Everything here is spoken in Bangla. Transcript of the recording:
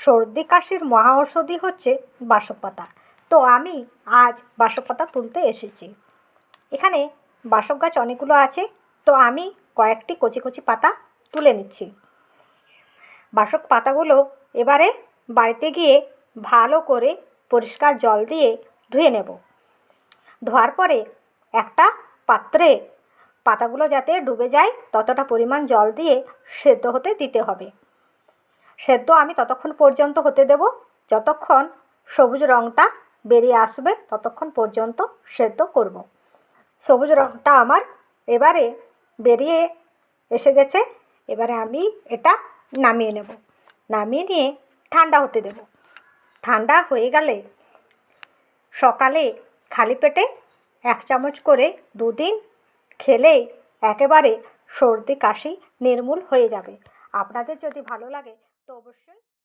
সর্দি, কাশির মহা ঔষধি হচ্ছে বাসক পাতা তো আমি আজ বাসক পাতা তুলতে এসেছি। এখানে বাসক গাছ অনেকগুলো আছে, তো আমি কয়েকটি কচি কচি পাতা তুলে নিচ্ছি। বাসক পাতাগুলো এবারে বাড়িতে গিয়ে ভালো করে পরিষ্কার জল দিয়ে ধুয়ে নেব। ধোয়ার পরে একটা পাত্রে পাতাগুলো যাতে ডুবে যায়, ততটা পরিমাণ জল দিয়ে সেদ্ধ হতে দিতে হবে। সেদ্ধ আমি ততক্ষণ পর্যন্ত হতে দেব। যতক্ষণ সবুজ রঙটা বেরিয়ে আসবে, ততক্ষণ পর্যন্ত সেদ্ধ করব। সবুজ রঙটা আমার এবারে বেরিয়ে এসে গেছে। এবারে আমি এটা নামিয়ে নেব। নামিয়ে নিয়ে ঠান্ডা হতে দেব। ঠান্ডা হয়ে গেলে সকালে খালি পেটে এক চামচ করে দুদিন খেলেই একেবারে সর্দি কাশি নির্মূল হয়ে যাবে। আপনাদের যদি ভালো লাগে তো অবশ্যই